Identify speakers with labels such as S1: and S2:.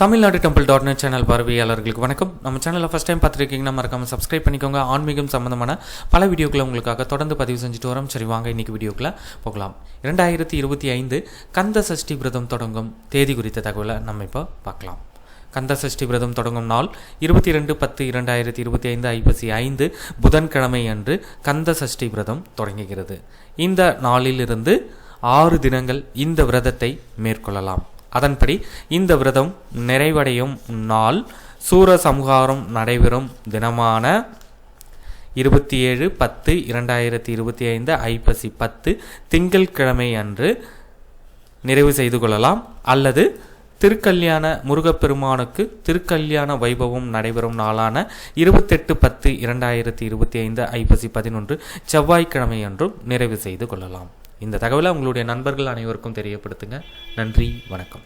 S1: Tamilnadu temple dot net channel பார்வையாளர்களுக்கு வணக்கம். நம்ம சேனலில் ஃபஸ்ட் டைம் பார்த்துருக்கீங்கன்னா மறக்காமல் சப்ஸ்கிரைப் பண்ணிக்கோங்க. ஆன்மீகம் சம்மந்தமான பல வீடியோக்களை உங்களுக்காக தொடர்ந்து பதிவு செஞ்சுட்டு வரோம். சரி வாங்க இன்னைக்கு வீடியோக்குள்ளே போகலாம். இரண்டாயிரத்தி இருபத்தி ஐந்து கந்த சஷ்டி விரதம் தொடங்கும் தேதி குறித்த தகவலை நம்ம இப்போ பார்க்கலாம். கந்த சஷ்டி விரதம் தொடங்கும் நாள் இருபத்தி ரெண்டு பத்து இரண்டாயிரத்தி இருபத்தி ஐந்து ஐப்பசி ஐந்து புதன்கிழமை அன்று கந்த சஷ்டி விரதம் தொடங்குகிறது. இந்த நாளிலிருந்து ஆறு தினங்கள் இந்த விரதத்தை மேற்கொள்ளலாம். அதன்படி இந்த விரதம் நிறைவடையும் நாள் சூர சூரசம்ஹாரம் நடைபெறும் தினமான இருபத்தி ஏழு பத்து இரண்டாயிரத்தி இருபத்தி ஐந்து ஐப்பசி பத்து திங்கட்கிழமை அன்று நிறைவு செய்து கொள்ளலாம். அல்லது திருக்கல்யாண முருகப்பெருமானுக்கு திருக்கல்யாண வைபவம் நடைபெறும் நாளான இருபத்தெட்டு பத்து இரண்டாயிரத்தி இருபத்தி ஐந்து ஐப்பசி பதினொன்று செவ்வாய்க்கிழமையன்றும் நிறைவு செய்து கொள்ளலாம். இந்த தகவலை உங்களுடைய நண்பர்கள் அனைவருக்கும் தெரியப்படுத்துங்க. நன்றி வணக்கம்.